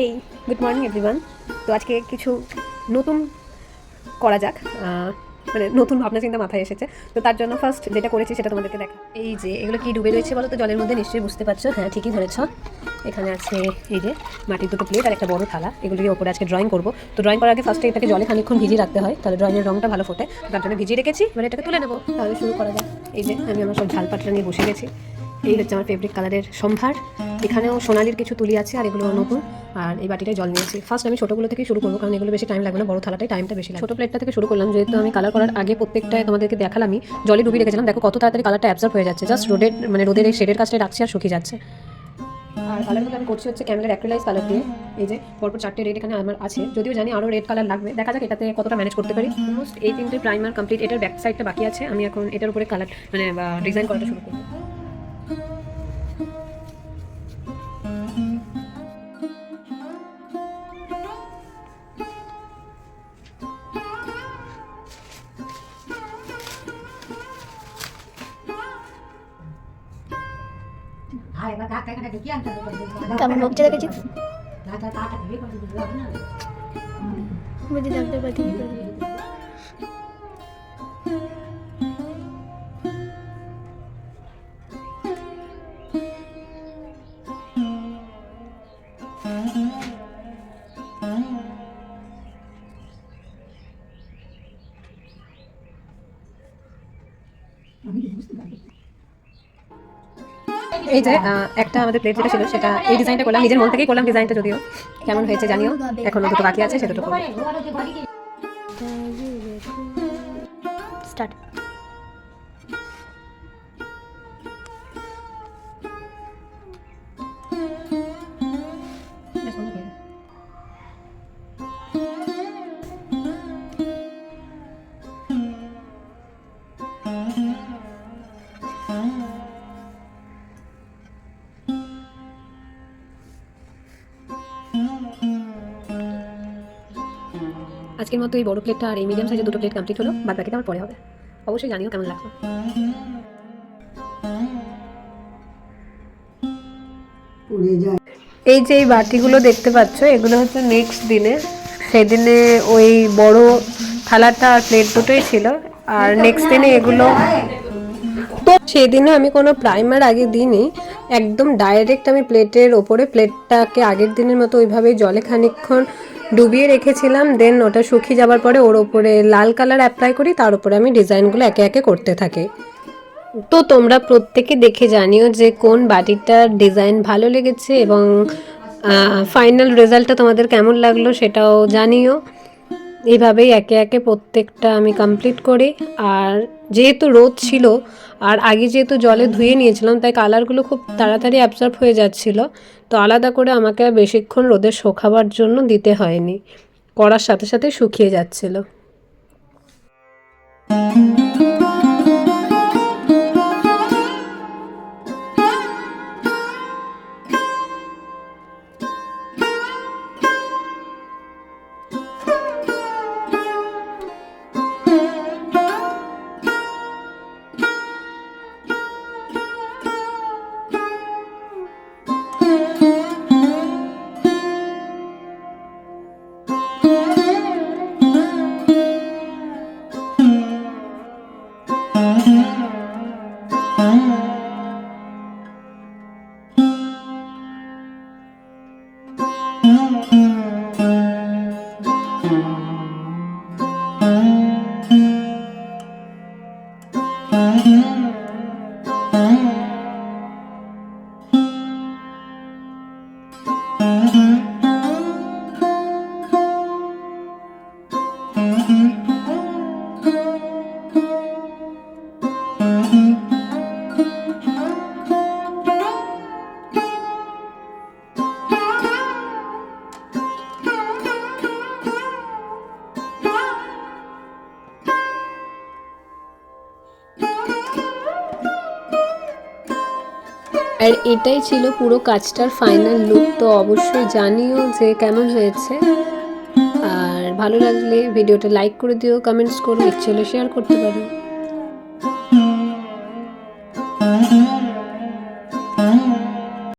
এই good morning everyone তো আজকে কিছু নতুন করা যাক মানে নতুন ভাবনা চিন্তা মাথায় এসেছে। তো তার জন্য ফার্স্ট যেটা করেছি সেটা তোমাদেরকে দেখা এই যে, এগুলো কি ডুবে রয়েছে বলো তো? জলের মধ্যে নিশ্চয়ই বুঝতে পারছ। হ্যাঁ ঠিকই ধরেছ। এখানে আছে এই যে মাটির দুটো প্লেট আর একটা বড় থালা। এগুলির ওপরে আজকে ড্রয়িং করব। তো ড্রয়িং করার আগে ফার্স্টে এটাকে জলে খানিকক্ষণ ভিজিয়ে রাখতে হয়। তাহলে ড্রয়িংয়ের রংটা ভালো ফোটে। তার জন্য ভিজিয়ে রেখেছি। এবার এটাকে তুলে নেব। তাহলে শুরু করা যাক। এই যে, আমি আমার সব ঝালপাটরা নিয়ে বসে গেছি। এই হচ্ছে আমার ফেভারিট কালারের সম্ভার। এখানেও সোনালির কিছু তুলি আছে আর এগুলো নতুন। আর এই বাটিটায় জল নিয়েছি। ফার্স্ট আমি ছোটোগুলো থেকে শুরু করব কারণ এগুলো বেশি টাইম লাগবে না বড় থালাটাই টাইমটা বেশি লাগে ছোটো প্লেটটা থেকে শুরু করলাম যেহেতু আমি কালার করার আগে প্রত্যেকটায় তোমাদেরকে দেখালামই জলে ডুবিয়ে রেখেছিলাম। দেখো কত তাড়াতাড়ি কালারটা অ্যাবজর্ব হয়ে যাচ্ছে। জাস্ট রোডের মানে রোদের এই শেডের কাজটা রাখছি আর শুকিয়ে যাচ্ছে। আর কালারগুলো আমি করছি হচ্ছে ক্যামেরার অ্যাক্রিলাইজ কালার দিয়ে। এই যে পরপর চারটে রেড এখানে আমার আছে। যদিও জানি আরও রেড কালার লাগবে। দেখা যাক এটাতে কতটা ম্যানেজ করতে পারি। অলমোস্ট এই তিনটে প্রাইমার কমপ্লিট এটার ব্যাক সাইডটা বাকি আছে। আমি এখন এটার উপরে কালার মানে ডিজাইন করাটা শুরু করব। কেমন হচ্ছে দেখেছিস বুঝি ডাক্তার হবে। এই যে একটা আমাদের প্লেট যেটা ছিল সেটা এই ডিজাইনটা করলাম, নিজের মন থেকেই করলাম ডিজাইনটা যদিও। কেমন হয়েছে জানিও, এখনও দুটো বাকি আছে সে দুটো স্টার্ট আজকের মতো এই বড় প্লেটটা আর এই মিডিয়াম সাইজের দুটো প্লেট কমপ্লিট হলো। বাদ বাকিটা আমার পরে হবে। অবশ্যই জানিও কেমন লাগল। এই যে এই বাটিগুলো দেখতে পাচ্ছ এগুলো হচ্ছে নেক্সট দিনে। সেদিনে ওই বড় থালাটা আর প্লেট দুটোই ছিল। আর নেক্সট দিনে এগুলো তো সেদিনে আমি কোনো প্রাইমার আগে দিইনি। একদম ডাইরেক্ট আমি প্লেটের ওপরে প্লেটটাকে আগের দিনের মতো ওইভাবে জলে খানিকক্ষণ ডুবিয়ে রেখেছিলাম দেন ওটা শুকিয়ে যাওয়ার পরে ওর ওপরে লাল কালার অ্যাপ্লাই করি, তার উপরে আমি ডিজাইনগুলো একে একে করতে থাকি। তো তোমরা প্রত্যেকে দেখে জানিও যে কোন বাটিটার ডিজাইন ভালো লেগেছে এবং ফাইনাল রেজাল্টটা তোমাদের কেমন লাগল সেটাও জানিও। এইভাবেই একে একে প্রত্যেকটা আমি কমপ্লিট করি। আর যেহেতু রোদ ছিল, আর আগে যেহেতু জলে ধুয়ে নিয়েছিলাম, তাই কালারগুলো খুব তাড়াতাড়ি অ্যাবজর্ব হয়ে যাচ্ছিল, তো আলাদা করে আমাকে বেশিক্ষণ রোদে শোকাবার জন্য দিতে হয়নি। করার সাথে সাথে শুকিয়ে যাচ্ছিল। আর এটাই ছিল পুরো কাজটার ফাইনাল লুক তো অবশ্যই জানিও যে কেমন হয়েছে। আর ভালো লাগলে ভিডিওটা লাইক করে দিও কমেন্টস করো ইচ্ছে হলে শেয়ার করতে পারো।